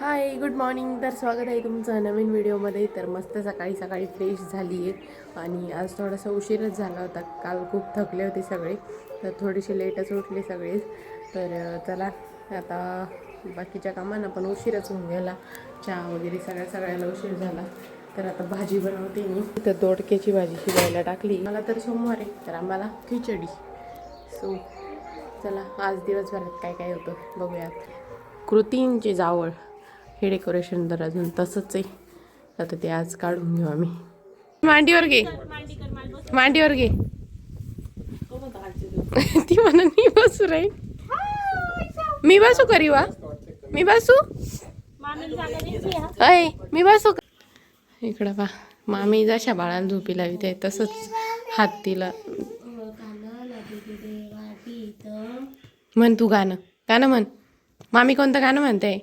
Hi good morning तर स्वागत आहे तुमचं नवीन व्हिडिओमध्ये. तर मस्त सकाळी सकाळी फ्रेश झाली आहे. आणि आज थोडासा उशीरच झाला होता. काल खूप थकले होते सगळे. तर थोडेसे लेटच उठले सगळेच तर चला आता बाकीच्या कामांना पण उशीरच होऊन गेला. चहा वगैरे सगळ्या सगळ्याला उशीर झाला. तर आता भाजी बनवते मी. तर दोडक्याची भाजी शिजायला टाकली. मला तर सोमवार आहे. तर आम्हाला खिचडी. सो चला आज दिवसभरात काय काय होतं बघूयात. कृतींची जावळ. हे डेकोरेशन तर अजून तसंच आहे. आता ते आज काढून घेऊ आम्ही. मांडीवर घे. मांडीवर घे. ती म्हणा मी बसू राहील मी बसू करी वा. मी बसू? अय मी बसू का इकडं पा मामी जशा बाळाला झोपी लावित ते तसंच हात तिला म्हण तू गाणं. गाणं म्हण. मामी कोणतं गाणं म्हणते?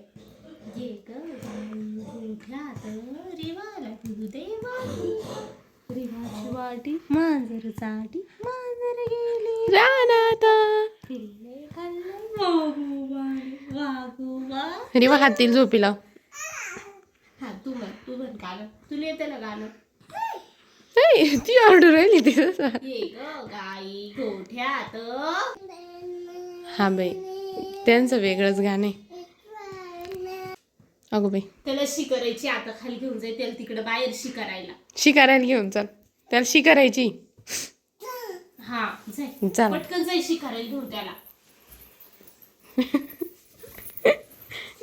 वाटी मांजर चाटी मांजर गेली. रानात. पिल्ले खाल्ले रिवा हातील झोपी लाव हा तू म्हण तू म्हण गाणं. तुला येते ना गाणं? नाही, ती ऑर्डर राहिली. ये ग गाई गोठ्यात. हा बाई त्यांचं वेगळंच गाणं आहे. अगो बाई. त्याला शी करायची आता खाली घेऊन जाईल त्याला तिकडे बाहेर शी करायला शिकारायला घेऊन चल. त्याला शिकारायची. हा जाय. चल. पटकन जाय शी करायला घेऊन त्याला.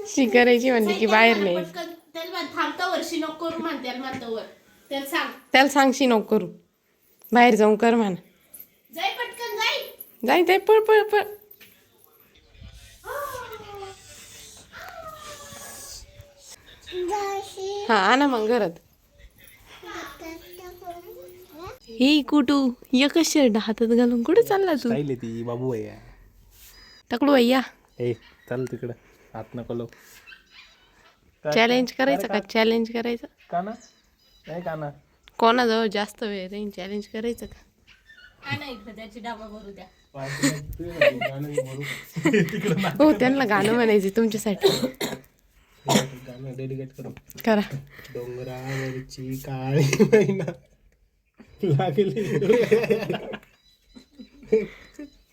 शिकारायची म्हणली की बाहेर नाही. पटकन त्याला म्हण, थांबता वर्षी नको करू म्हण त्याला म्हणतो वर. त्याला सांग. त्याला सांगशी नको करू. बाहेर जाऊन कर म्हणा. जाय पटकन जाय. जाय ते पळ पळ पळ. हा आणा मग घरात. हे कुठू? एकच शर्ट हातात घालून कुठे चालला तू? आहे ती बाबू आहे. टाकलो भैया ए चल तिकडं. हात नको लो चॅलेंज करायचं का? चॅलेंज करायचं? का ना नाही का ना कोणाजवळ जास्त वेळ राहील चॅलेंज करायचं का? हा ना इकडे त्याची डाबा भरू द्या. हो त्यांना गाणं म्हणायचं तुमच्यासाठी. गाणं डेडिकेट करू. करा. डोंगरावरची काळी मैना. लागली.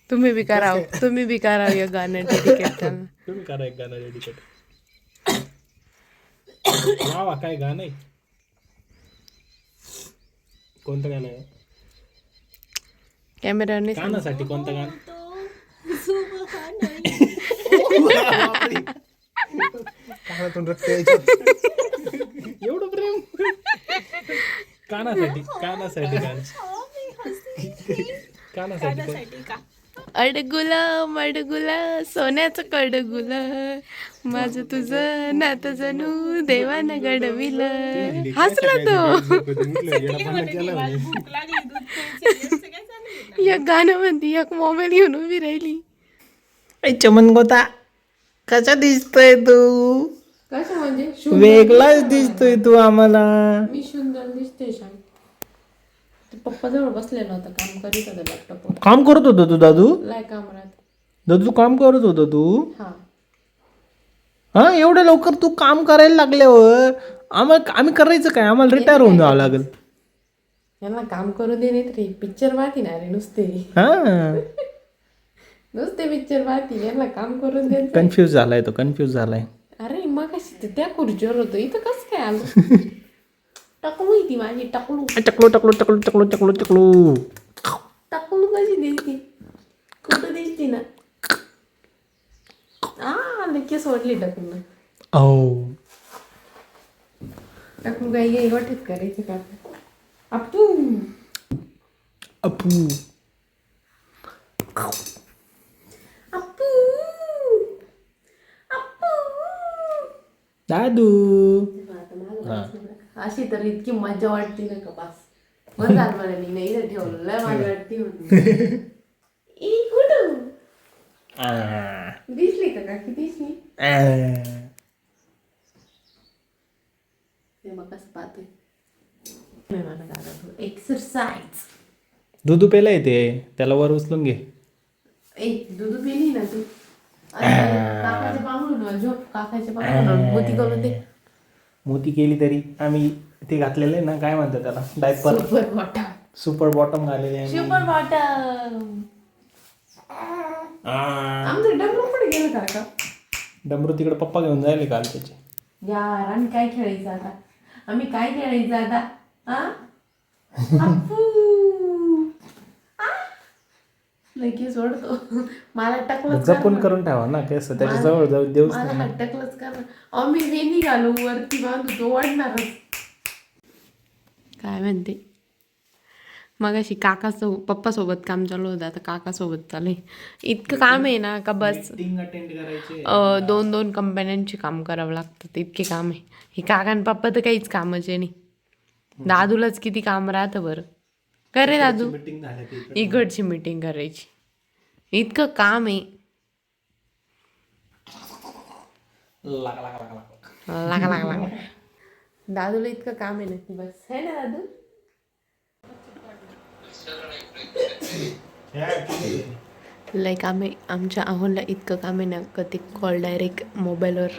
तुम्ही बी कराव तुम्ही बी कराव या गाणं डेडिकेट त्यांना तुम्ही करा एक गाणं डेडिकेट वा वा काय गाणं आहे? कोणतं गाणं आहे? कॅमेराने गाण्यासाठी कोणतं गाणं? कानातून रक्त एवढं प्रेम. कानासाठी कानासाठी गाणं कानासाठी कोण- अडगुला मडगुला सोन्याचं कडगुला. माझं तुझं नातं जणू देवानं घडविलं हसला तो. चालू आहे? एक गाणं म्हणती एक मोबाईल घेऊन उभी राहिली. ऐ चमन गोता कसा दिसतोय तू? कसं म्हणजे? वेगळाच दिसतोय तू आम्हाला. मी सुंदर दिसते शाम ते पप्पा जवळ बसलेला होता काम करीत होता लॅपटॉपवर काम करत होतो तू दादू? लाय काम राहत दादू काम करत होतो तू? हा. हा एवढं लवकर तू काम करायला लागल्यावर आम्हाला आम्ही करायचं काय? आम्हाला रिटायर होऊन जावं लागेल. यांना काम करू दे नाही तरी पिक्चर पाहती ना रे नुसते. हा. नुसते पिक्चर पाहती यांना काम करून दे कन्फ्यूज झालाय तो कन्फ्यूज झालाय. अरे मग कशी त्या खुर्चीवर होतो. इथं कसं काय आलं? टकलू ती माझी टकलू टकलो टकलो टकलो टकलो टकलो टकलो टकलू कशी दिसती कुठं दिसती ना आ नक्की सोडली टकलू ओ टकलू काही काही वाटत करायचं का अपू अपू अपू अपू दादू अशी तर इतकी मजा वाटते ना का? बस. बस झालं मला मी नाही इथं ठेवलं. लय मजा वाटते म्हणून ई कुठं? आ, दिसली का? काकी दिसली. ते मग कसं पाहतोय एक्सरसाइज दुधू पेला येते. त्याला वर उचलून घे. ए दूध पिली ना तू? काकाच्या पांघरून झोप काकाच्या पांघरून मोती करून दे. मोती केली तरी. आम्ही ते घातलेलं आहे ना काय म्हणतात त्याला? Diaper super bottom super bottom घालेले आहे सुपर बॉटम आमचं डबल पण गेलं काका? डमरू तिकडे पप्पा घेऊन जायले काल त्याचे. यार आम्ही काय खेळायचं आता? आम्ही काय खेळायचं आता? हा अप्पू. लगेच सोडतो मला टकलच जपून करून ठेवा ना केस त्याच्याजवळ जाऊ देऊच मला नाही. हट्टकलंच कर अहो मी वेणी घालू वरती बांधू तो वाढणारच काय म्हणते? मग अशी काकासोबत पप्पासोबत काम चालू होतं आता काकासोबत चालू आहे. इतकं काम आहे ना का बस? मीटिंग अटेंड करायचे अं, दोन दोन कंपन्यांची काम करावं लागतं इतके काम आहे. हे काका आणि पप्पा तर काहीच कामच आहे नाही दादूलाच किती काम राहतं बरं. कर रे दादू? मीटिंग इकडची. मीटिंग करायची. इतकं काम आहे. लागा लागा लागा लागा. लागा लागा लागा दादूला इतकं काम आहे ना की बस. है ना दादू? लय काम आहे. आमच्या आहोला इतकं काम आहे ना का ते कॉल डायरेक्ट मोबाईलवर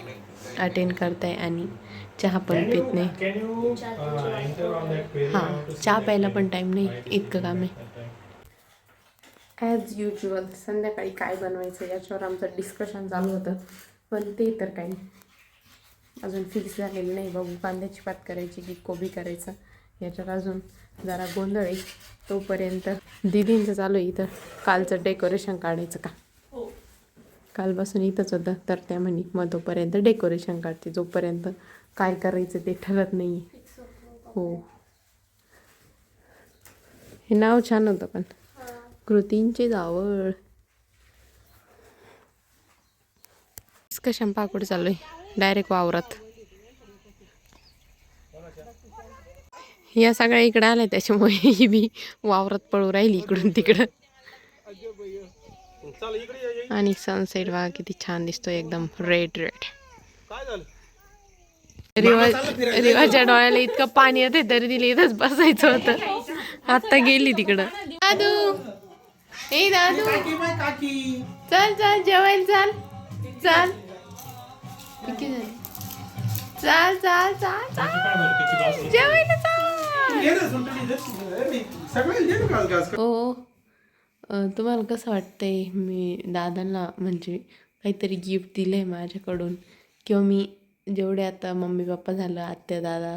अटेंड करताय आणि चहा पण पित नाही. uh? हां चहा प्यायला पण टाईम नाही इतकं काम आहे. ॲज युजल संध्याकाळी काय बनवायचं याच्यावर आमचं डिस्कशन चालू होतं. पण ते तर काही अजून फिक्स झालेलं नाही. बघू कांद्याची पात करायची की कोबी करायचं. याच्यावर अजून जरा गोंधळ आहे. तोपर्यंत दिदींचं चालू आहे इथं. कालचं डेकोरेशन काढायचं का? कालपासून इथंच होतं. तर त्या म्हणे मग तोपर्यंत डेकोरेशन काढते. जोपर्यंत काय करायचं ते ठरत नाही. हो. हे नाव छान होतं पण. कृतींची जावळ. डिस्कशन पाकुड चालू आहे. डायरेक्ट वावरात. या सगळ्या इकडं आल्या त्याच्यामुळे ही बी वावरात पळू राहिली इकडून तिकडं. आणि सनसेट बघा किती छान दिसतोय एकदम रेड रेड रिवाज रिवाच्या डोळ्याला इतकं पाणी येते तरी तिला इथंच बसायचं होतं. आता गेली तिकडं. दादू. ए दादू. चल चल जेवायला चल. चल? चल चल चल चल. जेवायला चल. हो. तुम्हाला कसं वाटतंय मी दादांना म्हणजे काहीतरी गिफ्ट दिलं आहे माझ्याकडून? किंवा मी जेवढे आता मम्मी पप्पा झालं आत्या दादा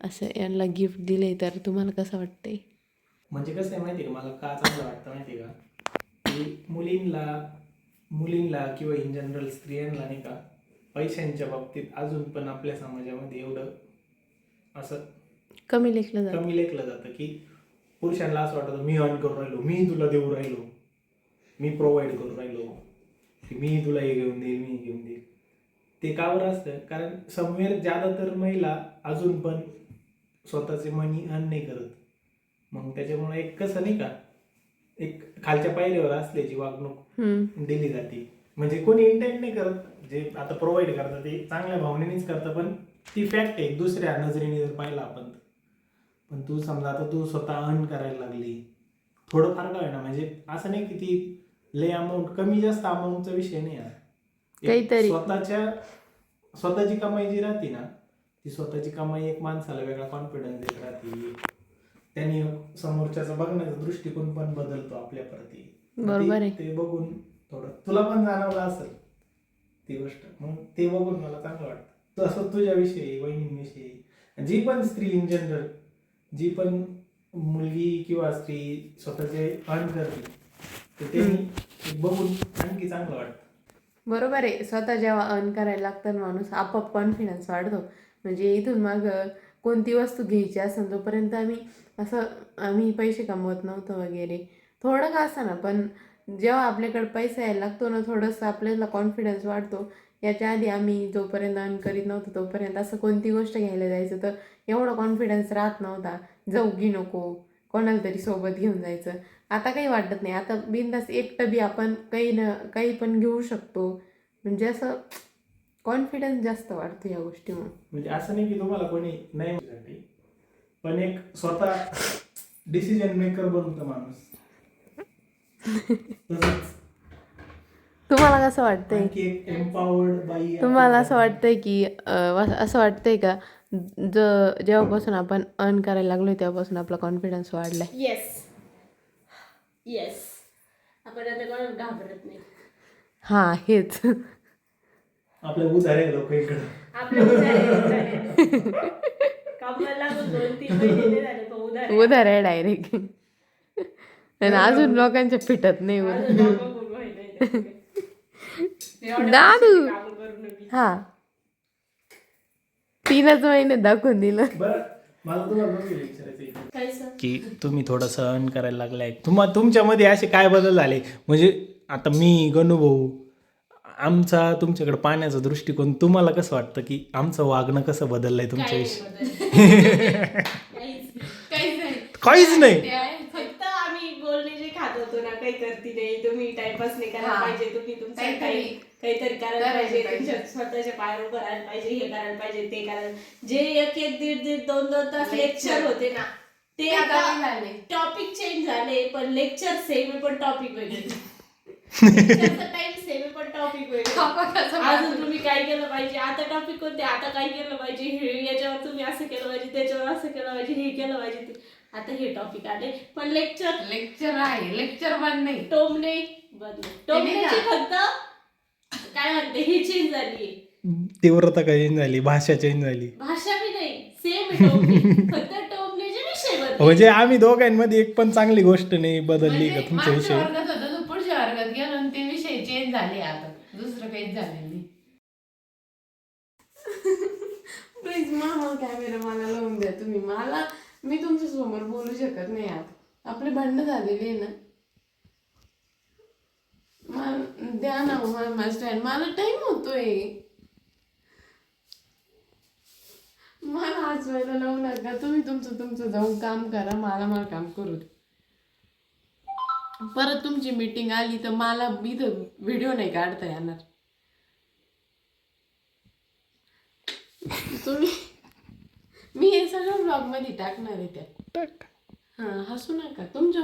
असं यांना गिफ्ट दिले तर तुम्हाला कसं वाटतंय? म्हणजे कसं आहे माहिती आहे का? मला का चांगलं वाटतं माहिती आहे का? की मुलींना मुलींना किंवा इन जनरल स्त्रियांना नाही का पैशांच्या बाबतीत अजून पण आपल्या समाजामध्ये एवढं असं कमी लेखलं जातं. कमी लेखलं जातं की पुरुषांना असं वाटतं मी अर्न करून राहिलो मी तुला देऊ राहिलो मी प्रोव्हाइड करून राहिलो की मी तुला हे घेऊन देईल मी घेऊन देईल ते का बरं असतं कारण समवेर ज्यादा तर महिला अजून पण स्वतःचे मनी अर्न नाही करत मग त्याच्यामुळे एक कसं नाही का एक खालच्या पायरीवर असल्याची वागणूक. दिली जाते म्हणजे कोणी इंटेंट नाही करत जे आता प्रोव्हाइड करतात ते चांगल्या भावनेनेच करतं पण ती फॅक्ट आहे दुसऱ्या नजरेने जर पाहिलं आपण. पण तू समजा आता तू स्वतः अर्न करायला लागली. थोडं फार काय ना म्हणजे असं नाही की ती लय अमाऊंट कमी जास्त अमाऊंटचा विषय नाही आहे. स्वतःच्या स्वतःची कमाई जी राहते ना ती स्वतःची कमाई एक माणसाला वेगळा कॉन्फिडन्स देत राहते. त्यांनी समोरच्याचा बघण्याचा दृष्टिकोन पण बदलतो आपल्या प्रती. बरोबर ते बघून थोडं तुला पण जाणवलं असेल ती गोष्ट. मग ते बघून मला चांगलं वाटतं. तसं तुझ्याविषयी वहिनींविषयी जी पण स्त्री इन जनरल जी पण मुलगी किंवा स्त्री स्वतःचे अर्न करते तर ते बघून आणखी चांगलं वाटतं. बरोबर आहे. स्वतः जेव्हा अर्न करायला लागतं माणूस आपोआप कॉन्फिडन्स वाढतो. म्हणजे इथून मग कोणती वस्तू घ्यायची असेल तोपर्यंत आम्ही असं आम्ही पैसे कमवत नव्हतो वगैरे. थोडं का असं ना पण जेव्हा आपल्याकडे पैसा यायला लागतो ना थोडंसं आपल्याला कॉन्फिडन्स वाढतो. याच्या आधी आम्ही जोपर्यंत अर्न करीत नव्हतो तोपर्यंत असं कोणती गोष्ट घ्यायला जायचं तर एवढा कॉन्फिडन्स राहत नव्हता. जाऊ की नको. कोणाला तरी सोबत घेऊन जायचं. आता काही वाटत नाही. आता बिंदास एकटं बी आपण काही न काही पण घेऊ शकतो. म्हणजे असं कॉन्फिडन्स जास्त वाढतो या गोष्टीमुळे म्हणजे असं नाही की तुम्हाला कोणी नाही म्हणण्यासाठी पण एक स्वतः डिसिजन मेकर बनतो माणूस. तसंच तुम्हाला कसं वाटतंय? तुम्हाला असं वाटतंय की असं वाटतंय का? ज जेव्हापासून आपण अर्न करायला लागलोय तेव्हापासून आपला कॉन्फिडन्स वाढलाय. येस येस आपण आता कोणाला घाबरत नाही. हा हेच. आपल्या उधारे लोक इकडं. आपल्या उधारी कामाला लागून दोन तीन महिने नाही झाले पण उधारी डायरेक्ट आणि अजून लोकांच्या फिटत नाही उधार. दादू. हा. तीनच महिने दाखवून दिलं. की तुम्ही थोडंसं अर्न करायला लागलाय. तुम्हा तुमच्यामध्ये असे काय बदल झाले? म्हणजे आता मी गणू भाऊ आमचा तुमच्याकडे पाहण्याचा दृष्टिकोन तुम्हाला कसं वाटतं की आमचं वागणं कसं बदललंय तुमच्याविषयी? काहीच नाही. फक्त आम्ही बोलणे जे खात होतो ना काही करती नाही तुम्ही टाइमपास नाही करायला हा. पाहिजे तुम्ही तुमचं काहीतरी काही काहीतरी करायला करायला पाहिजे पाहिजे. तुमच्या स्वतःच्या पायावर उभं राहायला पाहिजे हे करायला पाहिजे ते करायला जे एक एक दीड दीड दोन दोन तास लेक्चर होते ना ते ते आता झाले. टॉपिक चेंज झाले पण लेक्चर सेम आहे पण टॉपिक वेगळे. टाइम सेम आहे पण टॉपिक वेगळे. अजून तुम्ही काय केलं पाहिजे? आता टॉपिक कोणते? आता काय केलं पाहिजे? हे याच्यावर तुम्ही असं केलं पाहिजे त्याच्यावर असं केलं पाहिजे हे केलं पाहिजे. ते आता हे टॉपिक आले. पण लेक्चर लेक्चर आहे. लेक्चर बंद नाही. टोमणे बदल टोमण्याची फक्त काय म्हणते? ही चेंज झाली तीव्रता चेंज झाली? भाषा चेंज झाली. भाषा बी नाही. सेम फक्त विषय बदल म्हणजे आम्ही दोघांमध्ये एक पण चांगली गोष्ट नाही बदलली का म्हणजे तुमच्या विषयी? वर्गात होता. तो पुढच्या वर्गात गेलो आणि ते विषय चेंज झाले आता. दुसरं काहीच झालं नाही. प्लीज मामा कॅमेरा मला लावून द्या. तुम्ही मला मी तुमच्यासमोर बोलू शकत नाही आता. आपले भांडणं झालेली आहे ना. मला द्या ना हो, मला माझा स्टँड मला टाइम होतोय. मला हसवायला लावू नका. तुम्ही तुमचं तुमचं जाऊन काम करा. मला मला काम करू दे. परत तुमची मीटिंग आली तर मला इथं व्हिडिओ नाही काढता येणार. तुम्ही सगळं ब्लॉगमध्ये टाकणार आहे त्या. हा हसू नका. तुमच्या